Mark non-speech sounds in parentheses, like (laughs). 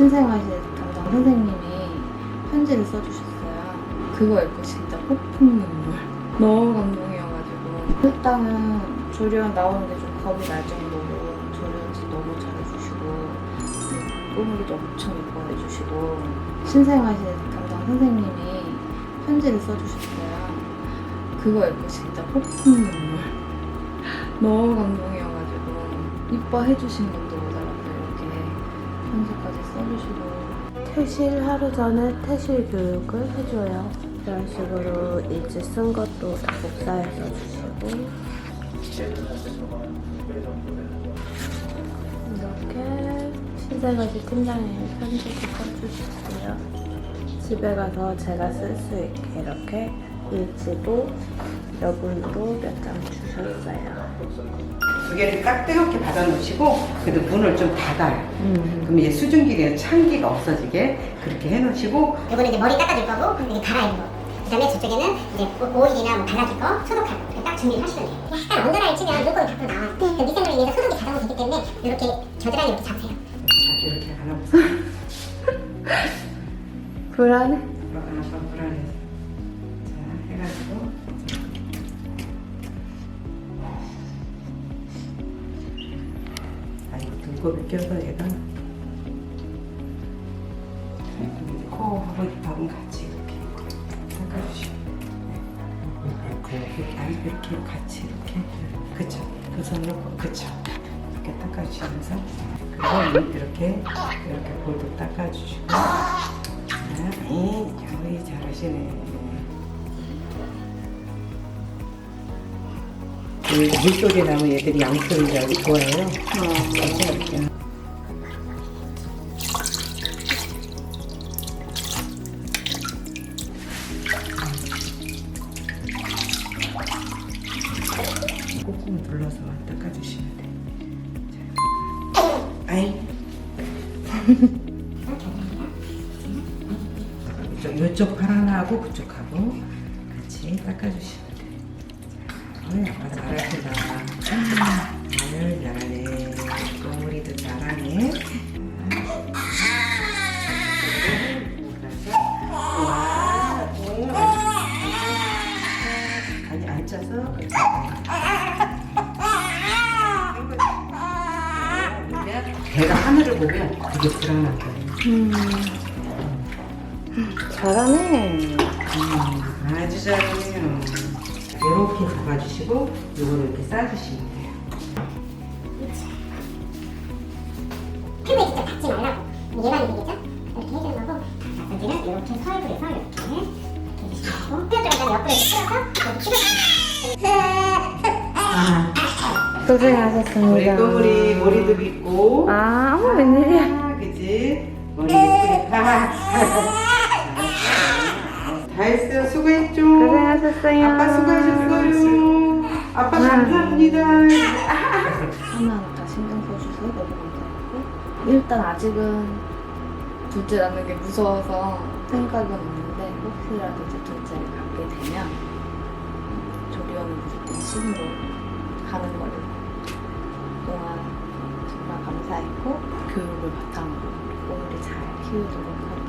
신생아실 담당 선생님이 편지를 써주셨어요. 그거 읽고 진짜 폭풍 눈물. 너무 감동이어가지고 일단은 조리원 나오는 게 좀 겁이 날 정도로 조리원도 너무 잘해주시고 꼬물이도 엄청 예뻐해 주시고 신생아실 담당 선생님이 편지를 써주셨어요. 그거 읽고 진짜 폭풍 눈물. 너무 감동이어가지고 이뻐해 주신 것도 모자라서 이렇게 써주시고 퇴실 하루 전에 퇴실 교육을 해줘요. 이런 식으로 일지 쓴 것도 다 복사해서 주시고 이렇게 신생아실 팀장님 편지도 써주셨고요. 집에 가서 제가 쓸 수 있게 이렇게 일지도 여분도 몇 장 주셨어요. 두 개를 딱 뜨겁게 받아 놓으시고 그래도 문을 좀 닫아요. 그럼 이제 수증기가 찬기가 없어지게 그렇게 해 놓으시고 이거는 이제 머리 닦아줄 거고 이게 갈아입는 거. 그다음에 저쪽에는 이제 오- 오일이나 뭐 발라줄 거, 소독할 거. 이렇게 딱 준비를 하시면 돼요. 약간 온도를 치면 물건이 밖으로 나와요. 그 미생물에 의해서 소독이 자동으로 되기 때문에 이렇게 겨드랑이 이렇게 잡으세요. 자 이렇게 갈아보세요. 불안해? 눈곱이 껴서 얘가 코하고 입하고 같이 이렇게 닦아주시고. 이렇게 아니 이렇게 같이 이렇게. 그쵸? 그 손으로 그쵸? 이렇게 닦아주시면서 그리고 이렇게 이렇게 볼도 닦아주시고. 아이 겨이 잘하시네 물속에 나면 양초인 줄 알고 좋아해요 그래서 꾹꾹 눌러서 닦아주시면 돼. 자. 아이. (laughs) 이쪽, 이쪽 팔 하나하고 그쪽 하고 같이 닦아주시면 잘하신다. 아유, 잘하네. 꼬물이도 잘하네. 배가 하늘을 보면 되게 불안한 거예요. 잘하네. 음, 아주 잘해요. 이렇게 잡아주시고 이거를 이렇게 싸주시면 돼요. 피부에 직접 닿지 말라고. 얘만 이기겠죠? 이렇게 해주는 거고. 자, 여기는 이렇게 서해부에서 이렇게 이렇게 해주시고. 뼈들은 옆으로 이렇게 풀어서 이렇게 풀어주세요. 아, 우리 고생하셨습니다. 머리도 있고. 아, 어머, 웬일이야. 아, 그지? 머리 예쁘니까. 다 했어요. 수고했죠? 고생하셨어요. 아빠 수고하셨어요. 아빠 감사합니다. 하나하나 다 신경 써주셔서 너무 감사하고 일단 아직은 둘째 낳는 게 무서워서 생각은 없는데 혹시라도 이제 둘째를 갖게 되면 조리원을 무조건 신으로 가는 걸로 동안 정말 감사했고 교육을 바탕으로 꼬물이 잘 키우도록 하도록